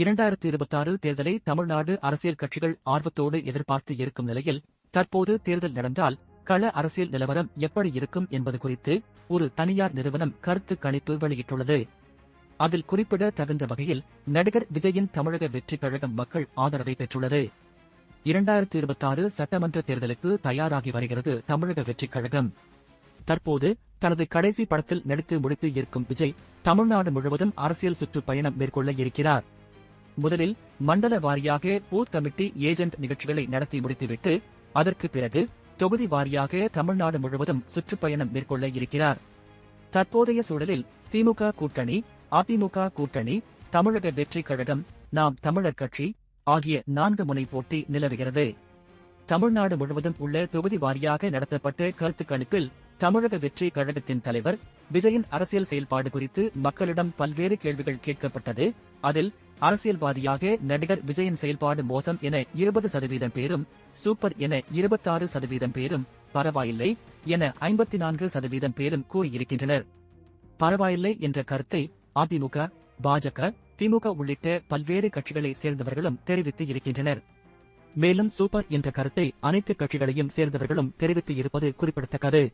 இரண்டாயிரத்தி இருபத்தாறு தேர்தலை தமிழ்நாடு அரசியல் கட்சிகள் ஆர்வத்தோடு எதிர்பார்த்து இருக்கும் நிலையில் தற்போது தேர்தல் நடந்தால் கள அரசியல் நிலவரம் எப்படி இருக்கும் என்பது குறித்து ஒரு தனியார் நிறுவனம் கருத்து கணிப்பு வெளியிட்டுள்ளது. அதில் குறிப்பிட தகுந்த வகையில் நடிகர் விஜயின் தமிழக வெற்றிக் கழகம் மக்கள் ஆதரவை பெற்றுள்ளது. இரண்டாயிரத்தி இருபத்தாறு சட்டமன்ற தேர்தலுக்கு தயாராகி வருகிறது தமிழக வெற்றிக் கழகம். தற்போது தனது கடைசி படத்தில் நடித்து முடித்து இருக்கும் விஜய் தமிழ்நாடு முழுவதும் அரசியல் சுற்றுப்பயணம் மேற்கொள்ள இருக்கிறார். முதலில் மண்டல வாரியாக பூத் கமிட்டி ஏஜென்ட் நிகழ்ச்சிகளை நடத்தி முடித்துவிட்டு அதற்கு பிறகு தொகுதி வாரியாக தமிழ்நாடு முழுவதும் சுற்றுப்பயணம் மேற்கொள்ள இருக்கிறார். தற்போதைய சூழலில் திமுக கூட்டணி அதிமுக கூட்டணி தமிழக வெற்றிக் கழகம் நாம் தமிழர் கட்சி ஆகிய நான்கு முனை போட்டி நிலவுகிறது. தமிழ்நாடு முழுவதும் உள்ள தொகுதி வாரியாக நடத்தப்பட்ட கருத்து கணிப்பில் தமிழக வெற்றி கழகத்தின் தலைவர் விஜயின் அரசியல் செயல்பாடு குறித்து மக்களிடம் பல்வேறு கேள்விகள் கேட்கப்பட்டது. அதில் அரசியல்வாதியாக நடிகர் விஜயின் செயல்பாடு மோசம் என இருபது சதவீதம் பேரும் சூப்பர் என இருபத்தாறு சதவீதம் பேரும் பரவாயில்லை என ஐம்பத்தி நான்கு சதவீதம் பேரும் கூறியிருக்கின்றனர். பரவாயில்லை என்ற கருத்தை அதிமுக பாஜக திமுக உள்ளிட்ட பல்வேறு கட்சிகளை சேர்ந்தவர்களும் தெரிவித்து இருக்கின்றனர். மேலும் சூப்பர் என்ற கருத்தை அனைத்து கட்சிகளையும் சேர்ந்தவர்களும் தெரிவித்து இருப்பது குறிப்பிடத்தக்கது.